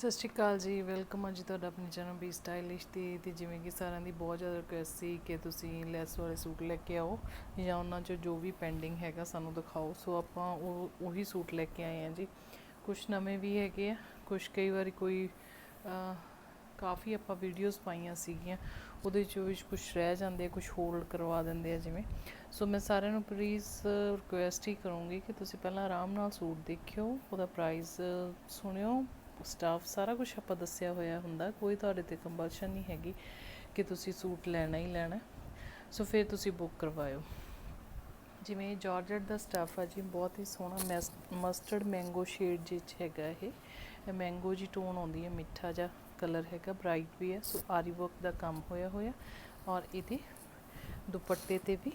ਸਤਿ ਸ਼੍ਰੀ ਅਕਾਲ ਜੀ, ਵੈਲਕਮ ਅੱਜ ਤੁਹਾਡਾ ਆਪਣੇ ਚੈਨਲ ਬੀ ਸਟਾਈਲਿਸ਼ ਤੇ ਤੇ ਜਿਵੇਂ ਕਿ ਸਾਰਿਆਂ ਦੀ ਬਹੁਤ ਜ਼ਿਆਦਾ ਰਿਕੁਐਸਟ ਸੀ ਕਿ ਤੁਸੀਂ ਲੈਸ ਵਾਲੇ ਸੂਟ ਲੈ ਕੇ ਆਓ ਜਾਂ ਉਹਨਾਂ 'ਚ ਜੋ ਵੀ ਪੈਂਡਿੰਗ ਹੈਗਾ ਸਾਨੂੰ ਦਿਖਾਓ। ਸੋ ਆਪਾਂ ਉਹ, ਉਹੀ ਸੂਟ ਲੈ ਕੇ ਆਏ ਆ ਜੀ। ਕੁਝ ਨਵੇਂ ਵੀ ਹੈਗੇ ਆ ਕੁਝ ਕਈ ਵਾਰੀ ਕੋਈ ਕਾਫੀ ਆਪਾਂ ਵੀਡੀਓਜ਼ ਪਾਈਆਂ ਸੀਗੀਆਂ, ਉਹਦੇ 'ਚ ਵਿੱਚ ਕੁਝ ਰਹਿ ਜਾਂਦੇ ਆ ਕੁਝ ਹੋਲਡ ਕਰਵਾ ਦਿੰਦੇ ਆ ਜਿਵੇਂ। ਸੋ ਮੈਂ ਸਾਰਿਆਂ ਨੂੰ ਪਲੀਜ਼ ਰਿਕੁਐਸਟ ਹੀ ਕਰੂੰਗੀ ਕਿ ਤੁਸੀਂ ਪਹਿਲਾਂ ਆਰਾਮ ਨਾਲ ਸੂਟ ਦੇਖਿਓ, ਉਹਦਾ ਪ੍ਰਾਈਸ ਸੁਣਿਓ ਸਟਾਫ ਸਾਰਾ ਕੁਝ ਆਪਾਂ ਦੱਸਿਆ ਹੋਇਆ ਹੁੰਦਾ, ਕੋਈ ਤੁਹਾਡੇ ਤੇ ਕੰਪਲਸ਼ਨ ਨਹੀਂ ਹੈਗੀ ਕਿ ਤੁਸੀਂ ਸੂਟ ਲੈਣਾ ਹੀ ਲੈਣਾ। ਸੋ ਫਿਰ ਤੁਸੀਂ ਬੁੱਕ ਕਰਵਾਇਓ। ਜਿਵੇਂ ਜਾਰਜਟ ਦਾ ਸਟਾਫ ਆ ਜੀ, ਬਹੁਤ ਹੀ ਸੋਹਣਾ ਮਸਟਰਡ ਮੈਂਗੋ ਸ਼ੇਡ ਜਿਹ ਹੈਗਾ ਇਹ। ਇਹ ਮੈਂਗੋ ਜੀ ਟੋਨ ਆਉਂਦੀ ਹੈ, ਮਿੱਠਾ ਜਿਹਾ ਕਲਰ ਹੈਗਾ ਬ੍ਰਾਈਟ ਵੀ ਹੈ। ਸੋ ਆਰੀ ਵਰਕ ਦਾ ਕੰਮ ਹੋਇਆ ਹੋਇਆ। ਔਰ ਇਹਦੇ ਦੁਪੱਟੇ ਤੇ ਵੀ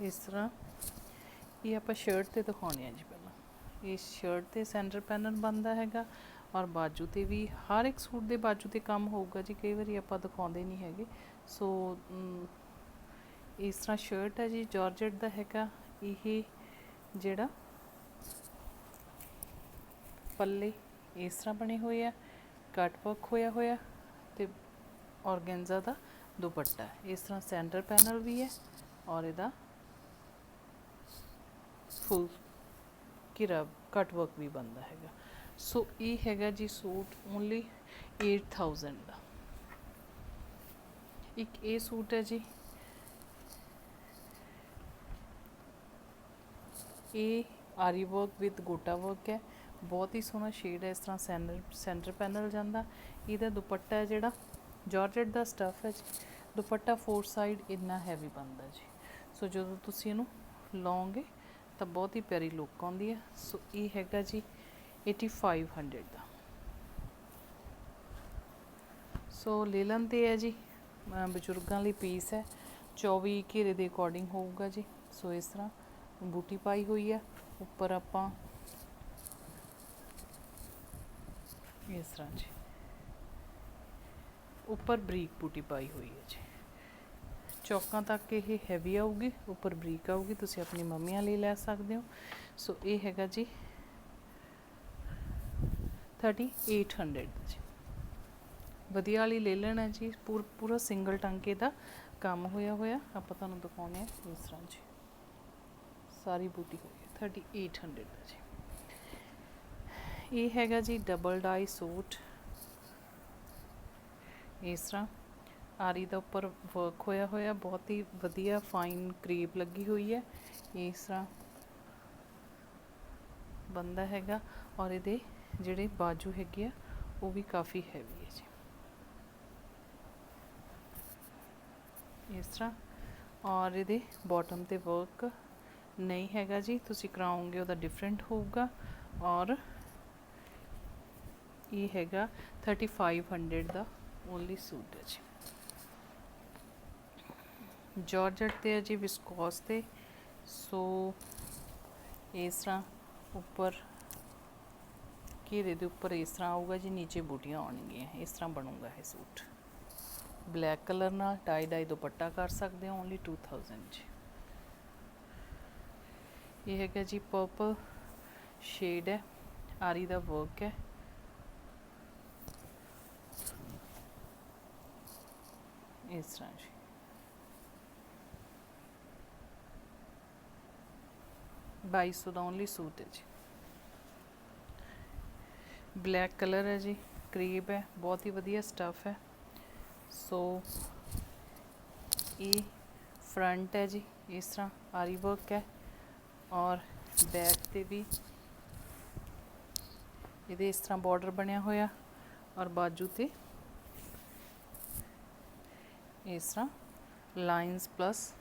ਇਸ ਤਰ੍ਹਾਂ ਇਹ ਆਪਾਂ ਸ਼ਰਟ ਤੇ ਦਿਖਾਉਣੇ ਆ ਜੀ ਪਹਿਲਾਂ ਇਹ ਸ਼ਰਟ ਤੇ ਸੈਂਟਰ ਪੈਨਲ ਬੰਦਾ ਹੈਗਾ ਔਰ ਬਾਜੂ ਤੇ ਵੀ ਹਰ ਇੱਕ ਸੂਟ ਦੇ ਬਾਜੂ ਤੇ ਕੰਮ ਹੋਊਗਾ ਜੀ, ਕਈ ਵਾਰੀ ਆਪਾਂ ਦਿਖਾਉਂਦੇ ਨਹੀਂ ਹੈਗੇ। ਸੋ ਇਸ ਤਰ੍ਹਾਂ ਸ਼ਰਟ ਹੈ ਜੀ ਜਾਰਜਟ ਦਾ ਹੈਗਾ। ਇਹ ਜਿਹੜਾ ਪੱਲੇ ਇਸ ਤਰ੍ਹਾਂ ਬਣੇ ਹੋਏ ਆ ਕਟ ਵਰਕ ਹੋਇਆ ਹੋਇਆ ਤੇ ਔਰਗੈਂਜ਼ਾ ਦਾ ਦੁਪੱਟਾ। ਇਸ ਤਰ੍ਹਾਂ ਸੈਂਟਰ ਪੈਨਲ ਵੀ ਹੈ ਔਰ ਇਹਦਾ ਫੁੱਲ ਘਿਰਾ ਕੱਟ ਵਰਕ ਵੀ ਬੰਦਾ ਹੈਗਾ। ਸੋ ਇਹ ਹੈਗਾ ਜੀ ਸੂਟ ਓਨਲੀ 8000 ਦਾ। ਇੱਕ ਇਹ ਸੂਟ ਹੈ ਜੀ। ਇਹ ਆਰੀ ਵਰਕ ਵਿਦ ਗੋਟਾ ਵਰਕ ਹੈ। ਬਹੁਤ ਹੀ ਸੋਹਣਾ ਸ਼ੇਡ ਹੈ, ਇਸ ਤਰ੍ਹਾਂ ਸੈਂਟਰ ਸੈਂਟਰ ਪੈਨਲ ਜਾਂਦਾ। ਇਹਦਾ ਦੁਪੱਟਾ ਹੈ ਜਿਹੜਾ ਜਾਰਜਟ ਦਾ ਸਟਫ ਹੈ ਜੀ। ਦੁਪੱਟਾ ਫੋਰ ਸਾਈਡ ਇੰਨਾ ਹੈਵੀ ਬਣਦਾ ਜੀ। ਸੋ ਜਦੋਂ ਤੁਸੀਂ ਇਹਨੂੰ ਲਓਗੇ ਤਾਂ ਬਹੁਤ ਹੀ ਪਿਆਰੀ ਲੁੱਕ ਆਉਂਦੀ ਹੈ। ਸੋ ਇਹ ਹੈਗਾ ਜੀ 8500 ਦਾ। ਸੋ ਲੇਲਨ ਤੇ ਹੈ ਜੀ। ਬਜ਼ੁਰਗਾਂ ਲਈ ਪੀਸ ਹੈ। 24 ਘੇਰੇ ਦੇ ਅਕੋਰਡਿੰਗ ਹੋਊਗਾ ਜੀ। ਸੋ ਇਸ ਤਰ੍ਹਾਂ ਬੂਟੀ ਪਾਈ ਹੋਈ ਹੈ। ਉੱਪਰ ਆਪਾਂ ਇਸ ਤਰ੍ਹਾਂ ਜੀ। ਉੱਪਰ ਬਰੀਕ ਬੂਟੀ ਪਾਈ ਹੋਈ ਹੈ ਜੀ। ਚੌਕਾਂ ਤੱਕ ਇਹ ਹੈਵੀ ਆਊਗੀ, ਉੱਪਰ ਬਰੀਕ ਆਊਗੀ, ਤੁਸੀਂ ਆਪਣੀ ਮੰਮੀਆਂ ਲਈ ਲੈ ਸਕਦੇ ਹੋ। ਸੋ ਇਹ ਹੈਗਾ ਜੀ 3800 ਦਾ ਜੀ। ਵਧੀਆ ਵਾਲੀ ਲੈ ਲੈਣਾ ਜੀ, ਪੂਰ- ਪੂਰਾ ਸਿੰਗਲ ਟਾਂਕੇ ਦਾ ਕੰਮ ਹੋਇਆ ਹੋਇਆ। ਆਪਾਂ ਤੁਹਾਨੂੰ ਦਿਖਾਉਂਦੇ ਆ ਇਸ ਤਰ੍ਹਾਂ ਜੀ। ਸਾਰੀ ਬੂਟੀ ਹੋਈ ਹੈ 3800 ਦਾ ਜੀ। ਇਹ ਹੈਗਾ ਜੀ ਡਬਲ ਡਾਈ ਸੂਟ। ਇਸ ਤਰ੍ਹਾਂ ਆਰੀ ਦਾ ਉੱਪਰ ਵਰਕ ਹੋਇਆ ਹੋਇਆ, ਬਹੁਤ ਹੀ ਵਧੀਆ ਫਾਈਨ ਕਰੀਬ ਲੱਗੀ ਹੋਈ ਹੈ। ਇਸ ਤਰ੍ਹਾਂ ਬੰਦਾ ਹੈਗਾ ਔਰ ਇਹਦੇ ਜਿਹੜੇ ਬਾਜੂ ਹੈਗੇ ਆ, ਉਹ ਵੀ ਕਾਫੀ ਹੈਵੀ ਹੈ ਜੀ। ਇਸ ਤਰ੍ਹਾਂ ਔਰ ਇਹਦੇ ਬਾਟਮ ਤੇ ਵਰਕ ਨਹੀਂ ਹੈਗਾ ਜੀ, ਤੁਸੀਂ ਕਰਾਓਗੇ ਉਹਦਾ ਡਿਫਰੈਂਟ ਹੋਊਗਾ ਔਰ ਇਹ ਹੈਗਾ 3500 ਦਾ ਓਨਲੀ ਸੂਟ ਹੈ ਜੀ। ਜਾਰਜਟ ਤੇ ਹੈ ਜੀ ਵਿਸਕੋਸ ਤੇ। ਸੋ ਇਸ ਤਰ੍ਹਾਂ ਉੱਪਰ, ਘੇਰੇ ਦੇ ਉੱਪਰ ਇਸ ਤਰ੍ਹਾਂ ਆਊਗਾ ਜੀ, ਨੀਚੇ ਬੂਟੀਆਂ ਆਉਣਗੀਆਂ। ਇਸ ਤਰ੍ਹਾਂ ਬਣੂਗਾ ਇਹ ਸੂਟ। ਬਲੈਕ ਕਲਰ ਨਾਲ ਟਾਈ ਡਾਈ ਦੁਪੱਟਾ ਕਰ ਸਕਦੇ ਹੋ ਓਨਲੀ 2000 ਜੀ। ਇਹ ਹੈਗਾ ਜੀ ਪਰਪਲ ਸ਼ੇਡ ਹੈ। ਆਰੀ ਦਾ ਵਰਕ ਹੈ। ਇਸ ਤਰ੍ਹਾਂ ਜੀ। ਬਾਈ ਸੌ ਦਾ ਓਨਲੀ ਸੂਟ ਹੈ ਜੀ। ਬਲੈਕ ਕਲਰ ਹੈ ਜੀ, ਕਰੀਬ ਹੈ, ਬਹੁਤ ਹੀ ਵਧੀਆ ਸਟਫ ਹੈ। ਸੋ ਇਹ ਫਰੰਟ ਹੈ ਜੀ, ਇਸ ਤਰ੍ਹਾਂ ਆਰੀ ਵਰਕ ਹੈ। ਔਰ ਬੈਕ ਤੇ ਵੀ ਇਹਦੇ ਇਸ ਤਰ੍ਹਾਂ ਬਾਰਡਰ ਬਣਿਆ ਹੋਇਆ। ਔਰ ਬਾਜੂ ਤੇ ਇਸ ਤਰ੍ਹਾਂ ਲਾਈਨਸ ਪਲੱਸ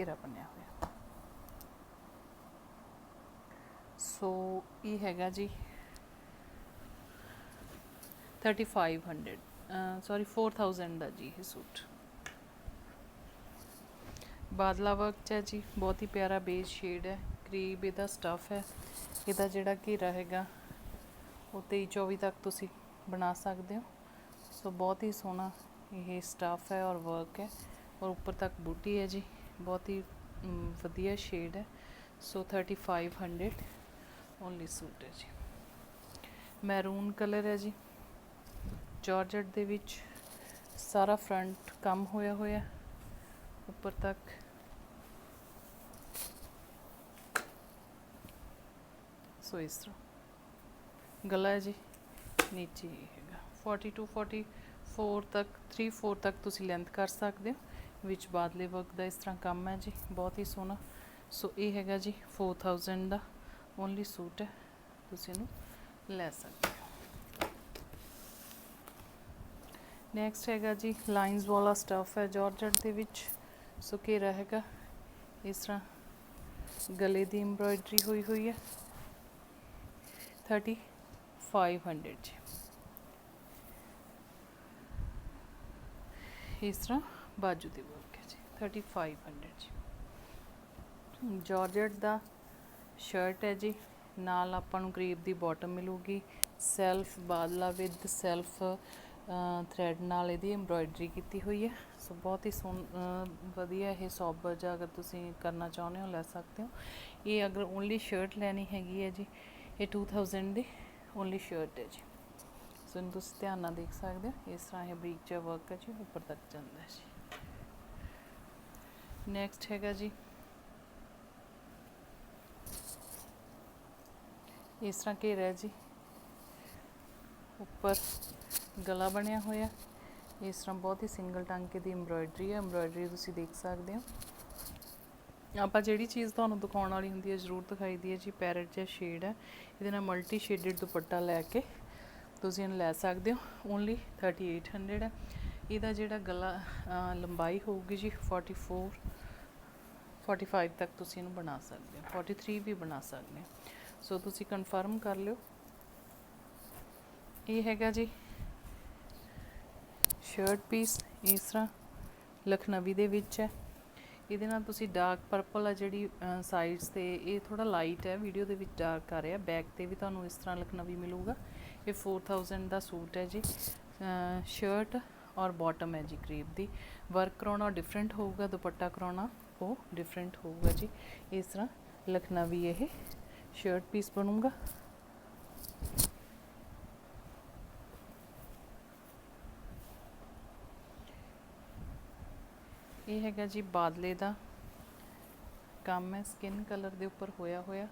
ਘੇਰਾ ਬਣਿਆ ਹੋਇਆ। ਸੋ ਇਹ ਹੈਗਾ ਜੀ 3500 ਸੌਰੀ 4000 ਦਾ ਜੀ ਇਹ ਸੂਟ। ਬਾਦਲਾ ਵਰਕ 'ਚ ਹੈ ਜੀ, ਬਹੁਤ ਹੀ ਪਿਆਰਾ ਬੇਸ ਸ਼ੇਡ ਹੈ, ਕਰੀਬ ਇਹਦਾ ਸਟਫ ਹੈ। ਇਹਦਾ ਜਿਹੜਾ ਘੇਰਾ ਹੈਗਾ, ਉਹ 23 24 ਤੱਕ ਤੁਸੀਂ ਬਣਾ ਸਕਦੇ ਹੋ। ਸੋ ਬਹੁਤ ਹੀ ਸੋਹਣਾ ਇਹ ਸਟਫ ਹੈ ਔਰ ਵਰਕ ਹੈ। ਔਰ ਉੱਪਰ ਤੱਕ ਬੂਟੀ ਹੈ ਜੀ। ਬਹੁਤ ਹੀ ਵਧੀਆ ਸ਼ੇਡ ਹੈ। ਸੋ 3500 ਓਨਲੀ ਸੂਟ ਹੈ ਜੀ। ਮੈਰੂਨ ਕਲਰ ਹੈ ਜੀ। ਜਾਰਜਟ ਦੇ ਵਿੱਚ ਸਾਰਾ ਫਰੰਟ ਕੰਮ ਹੋਇਆ ਹੋਇਆ ਉੱਪਰ ਤੱਕ। ਸੋ ਇਸ ਤਰ੍ਹਾਂ। ਗਲਾ ਹੈ ਜੀ। ਨੀਚੇ ਇਹ ਹੈਗਾ। 42 to 44 ਤੱਕ 3 4 ਤੱਕ ਤੁਸੀਂ ਲੈਂਥ ਕਰ ਸਕਦੇ ਹੋ। ਵਿੱਚ ਬਾਦਲੇ ਵਰਕ ਦਾ ਇਸ ਤਰ੍ਹਾਂ ਕੰਮ ਹੈ ਜੀ, ਬਹੁਤ ਹੀ ਸੋਹਣਾ। ਸੋ ਇਹ ਹੈਗਾ ਜੀ 4000 ਦਾ ਓਨਲੀ ਸੂਟ ਹੈ, ਤੁਸੀਂ ਇਹਨੂੰ ਲੈ ਸਕਦੇ ਹੋ। ਨੈਕਸਟ ਹੈਗਾ ਜੀ ਲਾਈਨਸ ਵਾਲਾ ਸਟਫ ਹੈ ਜਾਰਜਟ ਦੇ ਵਿੱਚ। ਸੋ ਘੇਰਾ ਹੈਗਾ, ਇਸ ਤਰ੍ਹਾਂ ਗਲੇ ਦੀ ਐਮਬ੍ਰਾਇਡਰੀ ਹੋਈ ਹੋਈ ਹੈ। 3500 ਜੀ। ਇਸ ਤਰ੍ਹਾਂ ਬਾਜੂ ਦੀ ਵਰਕ ਹੈ ਜੀ 3500 ਜੀ। ਜਾਰਜਟ ਦਾ ਸ਼ਰਟ ਹੈ ਜੀ, ਨਾਲ ਆਪਾਂ ਨੂੰ ਕਰੀਬ ਦੀ ਬਾਟਮ ਮਿਲੂਗੀ। ਸੈਲਫ ਬਾਦਲਾ ਵਿਦ ਸੈਲਫ ਥਰੈਡ ਨਾਲ ਇਹਦੀ ਐਮਬ੍ਰਾਇਡਰੀ ਕੀਤੀ ਹੋਈ ਹੈ। ਸੋ ਬਹੁਤ ਹੀ ਸੋਹਣ ਵਧੀਆ ਇਹ ਸੌਬਰ ਜਿਹਾ ਅਗਰ ਤੁਸੀਂ ਕਰਨਾ ਚਾਹੁੰਦੇ ਹੋ, ਲੈ ਸਕਦੇ ਹੋ। ਇਹ ਅਗਰ ਓਨਲੀ ਸ਼ਰਟ ਲੈਣੀ ਹੈਗੀ ਹੈ ਜੀ, ਇਹ 2000 ਦੀ ਓਨਲੀ ਸ਼ਰਟ ਹੈ ਜੀ। ਸੋ ਇਹਨੂੰ ਤੁਸੀਂ ਧਿਆਨ ਨਾਲ ਦੇਖ ਸਕਦੇ ਹੋ, ਇਸ ਤਰ੍ਹਾਂ ਇਹ ਬਰੀਕ ਜਿਹਾ ਵਰਕ ਹੈ ਜੀ ਉੱਪਰ ਤੱਕ ਜਾਂਦਾ ਹੈ ਜੀ। ਨੈਕਸਟ ਹੈਗਾ ਜੀ। ਇਸ ਤਰ੍ਹਾਂ ਘੇਰਾ ਹੈ ਜੀ। ਉੱਪਰ ਗਲਾ ਬਣਿਆ ਹੋਇਆ। ਇਸ ਤਰ੍ਹਾਂ ਬਹੁਤ ਹੀ ਸਿੰਗਲ ਟਾਂਕੇ ਦੀ ਐਮਬ੍ਰਾਇਡਰੀ ਹੈ। ਐਮਬ੍ਰਾਇਡਰੀ ਤੁਸੀਂ ਦੇਖ ਸਕਦੇ ਹੋ। ਆਪਾਂ ਜਿਹੜੀ ਚੀਜ਼ ਤੁਹਾਨੂੰ ਦਿਖਾਉਣ ਵਾਲੀ ਹੁੰਦੀ ਹੈ, ਜ਼ਰੂਰ ਦਿਖਾਈ ਦੀ ਹੈ ਜੀ। ਪੈਰਟ ਜਿਹਾ ਸ਼ੇਡ ਹੈ। ਇਹਦੇ ਨਾਲ ਮਲਟੀ ਸ਼ੇਡਡ ਦੁਪੱਟਾ ਲੈ ਕੇ ਤੁਸੀਂ ਇਹਨੂੰ ਲੈ ਸਕਦੇ ਹੋ। ਓਨਲੀ 3800 ਹੈ। ਇਹਦਾ ਜਿਹੜਾ ਗਲਾ ਲੰਬਾਈ ਹੋਊਗੀ ਜੀ 44 45 ਤੱਕ ਤੁਸੀਂ ਇਹਨੂੰ ਬਣਾ ਸਕਦੇ ਹੋ 43 ਵੀ ਬਣਾ ਸਕਦੇ ਹੋ। ਸੋ ਤੁਸੀਂ ਕਨਫਰਮ ਕਰ ਲਿਓ। ਇਹ ਹੈਗਾ ਜੀ ਸ਼ਰਟ ਪੀਸ ਇਸ ਤਰ੍ਹਾਂ ਲਖਨਵੀ ਦੇ ਵਿੱਚ ਹੈ। ਇਹਦੇ ਨਾਲ ਤੁਸੀਂ ਡਾਰਕ ਪਰਪਲ ਆ ਜਿਹੜੀ ਸਾਈਡਸ ਤੇ ਇਹ ਥੋੜਾ ਲਾਈਟ ਹੈ ਵੀਡੀਓ ਦੇ ਵਿੱਚ ਡਾਰਕ ਆ ਰਿਹਾ। ਬੈਕ ਤੇ ਵੀ ਤੁਹਾਨੂੰ ਇਸ ਤਰ੍ਹਾਂ ਲਖਨਵੀ ਮਿਲੂਗਾ। ਇਹ 4000 ਦਾ ਸੂਟ ਹੈ ਜੀ। ਸ਼ਰਟ ਔਰ ਬਾਟਮ ਹੈ ਜੀ ਕਰੀਬ ਦੀ। ਵਰਕ ਕਰਾਉਣਾ ਡਿਫਰੈਂਟ ਹੋਊਗਾ, ਦੁਪੱਟਾ ਕਰਾਉਣਾ। ਉਹ ਡਿਫਰੈਂਟ ਹੋਊਗਾ ਜੀ। ਇਸ ਤਰ੍ਹਾਂ ਲਖਨਵੀ ਇਹ ਸ਼ਰਟ ਪੀਸ ਬਣੂਗਾ। ਇਹ ਹੈਗਾ ਜੀ ਬਾਦਲੇ ਦਾ ਕੰਮ ਹੈ। ਸਕਿਨ ਕਲਰ ਦੇ ਉੱਪਰ ਹੋਇਆ ਹੋਇਆ।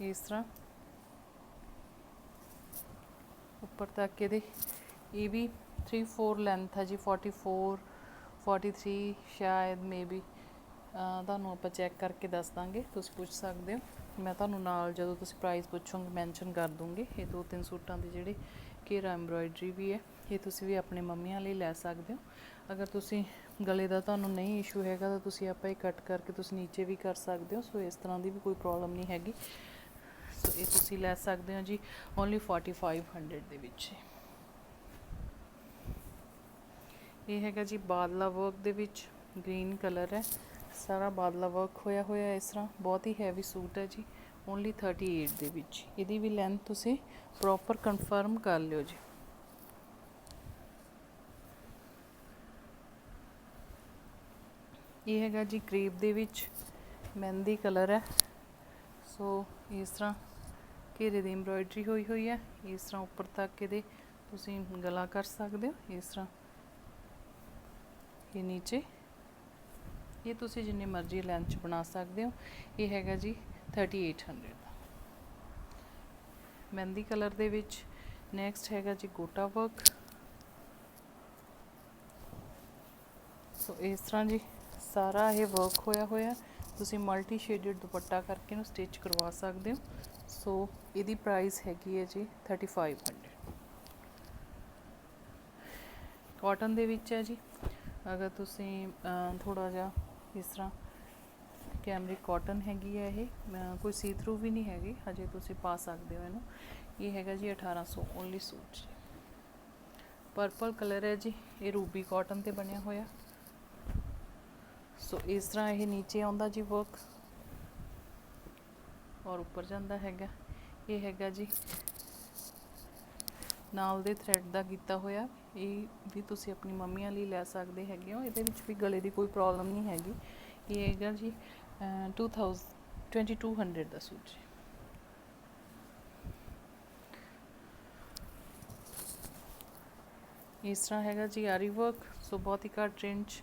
ਇਸ ਤਰ੍ਹਾਂ ਉੱਪਰ ਤੱਕ ਇਹਦੇ, ਇਹ ਵੀ 3 4 ਲੈਂਥ ਹੈ ਜੀ 44 43 ਸ਼ਾਇਦ ਮੇਬੀ ਤੁਹਾਨੂੰ ਆਪਾਂ ਚੈੱਕ ਕਰਕੇ ਦੱਸ ਦਾਂਗੇ, ਤੁਸੀਂ ਪੁੱਛ ਸਕਦੇ ਹੋ। ਮੈਂ ਤੁਹਾਨੂੰ ਨਾਲ ਜਦੋਂ ਤੁਸੀਂ ਪ੍ਰਾਈਸ ਪੁੱਛੋਗੇ ਮੈਂਸ਼ਨ ਕਰ ਦੂੰਗੀ। ਇਹ ਦੋ ਤਿੰਨ ਸੂਟਾਂ ਦੇ ਜਿਹੜੇ ਘੇਰਾ ਐਮਬ੍ਰਾਇਡਰੀ ਵੀ ਹੈ, ਇਹ ਤੁਸੀਂ ਵੀ ਆਪਣੇ ਮੰਮੀਆਂ ਲਈ ਲੈ ਸਕਦੇ ਹੋ। ਅਗਰ ਤੁਸੀਂ ਗਲੇ ਦਾ ਤੁਹਾਨੂੰ ਨਹੀਂ ਇਸ਼ੂ ਹੈਗਾ, ਤਾਂ ਤੁਸੀਂ ਆਪਾਂ ਇਹ ਕੱਟ ਕਰਕੇ ਤੁਸੀਂ ਨੀਚੇ ਵੀ ਕਰ ਸਕਦੇ ਹੋ। ਸੋ ਇਸ ਤਰ੍ਹਾਂ ਦੀ ਵੀ ਕੋਈ ਪ੍ਰੋਬਲਮ ਨਹੀਂ ਹੈਗੀ। ਸੋ ਇਹ ਤੁਸੀਂ ਲੈ ਸਕਦੇ ਹੋ ਜੀ ਓਨਲੀ 4500 ਦੇ ਵਿੱਚ। ਇਹ ਹੈਗਾ ਜੀ ਬਾਦਲਾ ਵਰਕ ਦੇ ਵਿੱਚ ਗ੍ਰੀਨ ਕਲਰ ਹੈ। ਸਾਰਾ ਬਾਦਲਾ ਵਰਕ ਹੋਇਆ ਹੋਇਆ ਇਸ ਤਰ੍ਹਾਂ। ਬਹੁਤ ਹੀ ਹੈਵੀ ਸੂਟ ਹੈ ਜੀ। ਓਨਲੀ 38 ਦੇ ਵਿੱਚ। ਇਹਦੀ ਵੀ ਲੈਂਥ ਤੁਸੀਂ ਪ੍ਰੋਪਰ ਕਨਫਰਮ ਕਰ ਲਿਓ ਜੀ। ਇਹ ਹੈਗਾ ਜੀ ਕਰੀਬ ਦੇ ਵਿੱਚ ਮਹਿੰਦੀ ਕਲਰ ਹੈ। ਸੋ ਇਸ ਤਰ੍ਹਾਂ ਘੇਰੇ ਦੀ ਐਮਬ੍ਰਾਇਡਰੀ ਹੋਈ ਹੋਈ ਹੈ। ਇਸ ਤਰ੍ਹਾਂ ਉੱਪਰ ਤੱਕ ਇਹਦੇ ਤੁਸੀਂ ਗਲਾ ਕਰ ਸਕਦੇ ਹੋ। ਇਸ ਤਰ੍ਹਾਂ ਇਹ ਨੀਚੇ। ਇਹ ਤੁਸੀਂ ਜਿੰਨੀ ਮਰਜ਼ੀ ਲੈਂਥ ਚ ਬਣਾ ਸਕਦੇ ਹੋ। ਇਹ ਹੈਗਾ ਜੀ 3800 ਦਾ। ਮਹਿੰਦੀ ਕਲਰ ਦੇ ਵਿੱਚ ਨੈਕਸਟ ਹੈਗਾ ਜੀ ਗੋਟਾ ਵਰਕ ਸੋ ਇਸ ਤਰ੍ਹਾਂ ਜੀ ਸਾਰਾ ਇਹ ਵਰਕ ਹੋਇਆ ਹੋਇਆ। ਤੁਸੀਂ ਮਲਟੀ ਸ਼ੇਡਡ ਦੁਪੱਟਾ ਕਰਕੇ ਇਹਨੂੰ ਸਟਿਚ ਕਰਵਾ ਸਕਦੇ ਹੋ। ਸੋ ਇਹਦੀ ਪ੍ਰਾਈਸ ਹੈਗੀ ਹੈ ਜੀ 3500 ਕਾਟਨ ਦੇ ਵਿੱਚ ਹੈ ਜੀ ਅਗਰ ਤੁਸੀਂ ਥੋੜਾ ਜਿਹਾ ਇਸ ਤਰ੍ਹਾਂ ਕੈਮਰਿਕ ਕਾਟਨ ਹੈਗੀ ਹੈ ਇਹ ਕੋਈ ਸੀ ਥਰੂ ਵੀ ਨਹੀਂ ਹੈਗੀ, ਹਜੇ ਤੁਸੀਂ ਪਾ ਸਕਦੇ ਹੋ ਇਹਨੂੰ। ਇਹ ਹੈਗਾ ਜੀ 1800 ਓਨਲੀ ਸੂਟ ਜੀ। ਪਰਪਲ ਕਲਰ ਹੈ ਜੀ, ਇਹ ਰੂਬੀ ਕਾਟਨ ਤੇ ਬਣਿਆ ਹੋਇਆ। ਸੋ ਇਸ ਤਰ੍ਹਾਂ ਇਹ ਨੀਚੇ ਆਉਂਦਾ ਜੀ ਵਰਕ ਔਰ ਉੱਪਰ ਜਾਂਦਾ ਹੈਗਾ। ਇਹ ਹੈਗਾ ਜੀ ਨਾਲ ਦੇ ਥ੍ਰੈਡ ਦਾ ਕੀਤਾ ਹੋਇਆ। ਇਹ ਵੀ ਤੁਸੀਂ ਆਪਣੀ ਮੰਮੀਆਂ ਲਈ ਲੈ ਸਕਦੇ ਹੈਗੇ ਹੋ। ਇਹਦੇ ਵਿੱਚ ਵੀ ਗਲੇ ਦੀ ਕੋਈ ਪ੍ਰੋਬਲਮ ਨਹੀਂ ਹੈਗੀ। ਇਹ ਹੈਗਾ ਜੀ, ਅਹ 2000 2200 ਦਾ ਸੂਟ ਜੀ। ਇਸ ਤਰ੍ਹਾਂ ਹੈਗਾ ਜੀ ਆਰੀ ਵਰਕ ਸੋ ਬਹੁਤ ਹੀ ਘੱਟ ਰੇਂਜ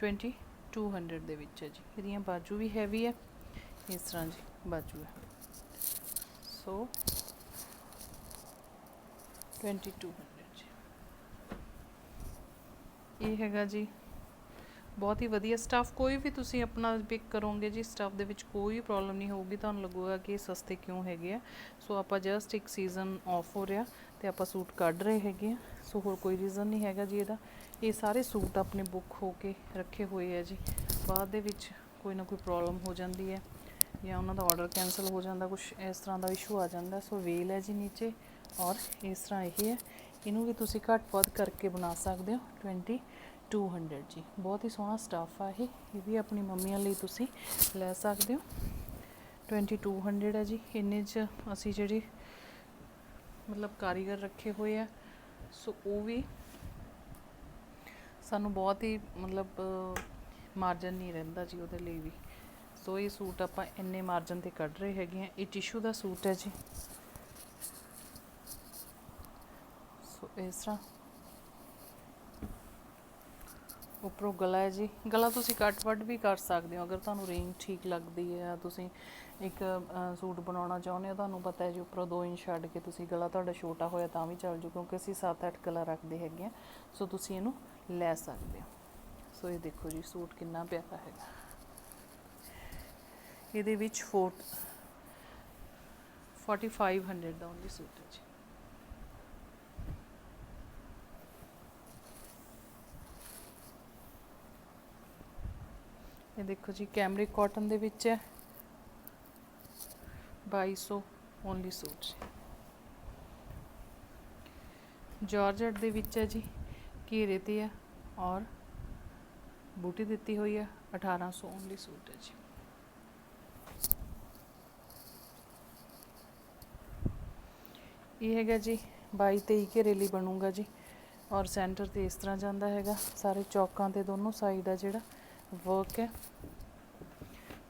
2200 ਦੇ ਵਿੱਚ ਹੈ ਜੀ। ਇਹਦੀਆਂ ਬਾਜੂ ਵੀ ਹੈਵੀ ਹੈ। ਇਸ ਤਰ੍ਹਾਂ ਜੀ ਬਾਜੂ ਹੈ। ਸੋ 2200. ਜੀ ਇਹ ਹੈਗਾ ਜੀ। ਬਹੁਤ ਹੀ ਵਧੀਆ ਸਟਾਫ ਕੋਈ ਵੀ ਤੁਸੀਂ ਆਪਣਾ ਪਿਕ ਕਰੋਗੇ ਜੀ ਸਟਾਫ ਦੇ ਵਿੱਚ ਕੋਈ ਪ੍ਰੋਬਲਮ ਨਹੀਂ ਹੋਊਗੀ। ਤੁਹਾਨੂੰ ਲੱਗੂਗਾ ਕਿ ਇਹ ਸਸਤੇ ਕਿਉਂ ਹੈਗੇ ਆ। ਸੋ ਆਪਾਂ ਜਸਟ ਇੱਕ ਸੀਜ਼ਨ ਆਫ ਹੋ ਰਿਹਾ ਤੇ ਆਪਾਂ ਸੂਟ ਕੱਢ ਰਹੇ ਹੈਗੇ ਆ। ਸੋ ਹੋਰ ਕੋਈ ਰੀਜ਼ਨ ਨਹੀਂ ਹੈਗਾ ਜੀ ਇਹਦਾ। ਇਹ ਸਾਰੇ ਸੂਟ ਆਪਣੇ ਬੁੱਕ ਹੋ ਕੇ ਰੱਖੇ ਹੋਏ ਆ ਜੀ। ਬਾਅਦ ਦੇ ਵਿੱਚ ਕੋਈ ਨਾ ਕੋਈ ਪ੍ਰੋਬਲਮ ਹੋ ਜਾਂਦੀ ਹੈ ਜਾਂ ਉਹਨਾਂ ਦਾ ਆਰਡਰ ਕੈਨਸਲ ਹੋ ਜਾਂਦਾ ਕੁਝ ਇਸ ਤਰ੍ਹਾਂ ਦਾ ਇਸ਼ੂ ਆ ਜਾਂਦਾ। ਸੋ ਵੇਲ ਹੈ ਜੀ ਨੀਚੇ। ਔਰ ਇਸ ਤਰ੍ਹਾਂ ਇਹ ਹੈ। ਇਹਨੂੰ ਵੀ ਤੁਸੀਂ ਘੱਟ ਵੱਧ ਕਰਕੇ ਬਣਾ ਸਕਦੇ ਹੋ 2200 ਜੀ। ਬਹੁਤ ਹੀ ਸੋਹਣਾ ਸਟਾਫ ਆ ਇਹ। ਇਹ ਵੀ ਆਪਣੀ ਮੰਮੀਆਂ ਲਈ ਤੁਸੀਂ ਲੈ ਸਕਦੇ ਹੋ। 2200 ਹੈ ਜੀ। ਇੰਨੇ 'ਚ ਅਸੀਂ ਜਿਹੜੀ ਮਤਲਬ ਕਾਰੀਗਰ ਰੱਖੇ ਹੋਏ ਆ। ਸੋ ਉਹ ਵੀ ਸਾਨੂੰ ਬਹੁਤ ਹੀ ਮਤਲਬ ਮਾਰਜਨ ਨਹੀਂ ਰਹਿੰਦਾ ਜੀ ਉਹਦੇ ਲਈ ਵੀ। ਸੋ ਇਹ ਸੂਟ ਆਪਾਂ ਇੰਨੇ ਮਾਰਜਨ ਤੇ ਕੱਢ ਰਹੇ ਹੈਗੇ ਆ। ਇਹ ਟਿਸ਼ੂ ਦਾ ਸੂਟ ਹੈ ਜੀ ਸੋ ਇਸ ਤਰ੍ਹਾਂ। ਉੱਪਰੋਂ ਗਲਾ ਹੈ ਜੀ। ਗਲਾ ਤੁਸੀਂ ਕੱਟ ਵੱਢ ਵੀ ਕਰ ਸਕਦੇ ਹੋ। ਅਗਰ ਤੁਹਾਨੂੰ ਰੇਂਜ ਠੀਕ ਲੱਗਦੀ ਹੈ ਤੁਸੀਂ ਇੱਕ ਸੂਟ ਬਣਾਉਣਾ ਚਾਹੁੰਦੇ ਹੋ, ਤੁਹਾਨੂੰ ਪਤਾ ਹੈ ਜੀ ਉੱਪਰੋਂ 2 ਇੰਚ ਛੱਡ ਕੇ ਤੁਸੀਂ ਗਲਾ ਤੁਹਾਡਾ ਛੋਟਾ ਹੋਇਆ ਤਾਂ ਵੀ ਚੱਲ ਜੂ, ਕਿਉਂਕਿ ਅਸੀਂ 7-8 ਗਲਾ ਰੱਖਦੇ ਹੈਗੇ ਆ ਸੋ ਤੁਸੀਂ ਇਹਨੂੰ ਲੈ ਸਕਦੇ ਹੋ। ਸੋ ਇਹ ਦੇਖੋ ਜੀ, ਸੂਟ ਕਿੰਨਾ ਪਿਆਰਾ ਹੈਗਾ। ਇਹਦੇ ਵਿੱਚ 4 4500 ਦਾ ਓਨਲੀ ਸੂਟ ਹੈ ਜੀ। ਇਹ ਦੇਖੋ ਜੀ ਕੈਮਰਿਕ ਕਾਟਨ ਦੇ ਵਿੱਚ ਹੈ। 2200 ਓਨਲੀ ਸੂਟ ਜੀ। ਜਾਰਜਟ ਦੇ ਵਿੱਚ ਹੈ ਜੀ, ਘੇਰੇ ਤੇ ਹੈ ਔਰ ਬੂਟੀ ਦਿੱਤੀ ਹੋਈ ਹੈ 1800 ਓਨਲੀ ਸੂਟ ਹੈ ਜੀ। ਇਹ ਹੈਗਾ ਜੀ 22 23 ਘੇਰੇ ਲਈ ਬਣੂਗਾ ਜੀ ਔਰ ਸੈਂਟਰ ਤੇ ਇਸ ਤਰ੍ਹਾਂ ਜਾਂਦਾ ਹੈਗਾ, ਸਾਰੇ ਚੌਕਾਂ ਤੇ ਦੋਨੋਂ ਸਾਈਡ ਆ ਜਿਹੜਾ। ਵਰਕ ਹੈ।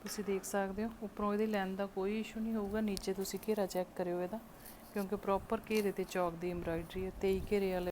ਤੁਸੀਂ ਦੇਖ ਸਕਦੇ ਹੋ, ਉੱਪਰੋਂ ਇਹਦੀ ਲੈਣ ਦਾ ਕੋਈ ਇਸ਼ੂ ਨਹੀਂ ਹੋਊਗਾ, ਨੀਚੇ ਤੁਸੀਂ ਘੇਰਾ ਚੈੱਕ ਕਰਿਓ ਇਹਦਾ, ਕਿਉਂਕਿ ਪ੍ਰੋਪਰ ਘੇਰੇ ਤੇ ਚੌਕ ਦੀ ਐਮਬਰਾਇਡਰੀ ਹੈ 23 ਘੇਰੇ ਵਾਲੇ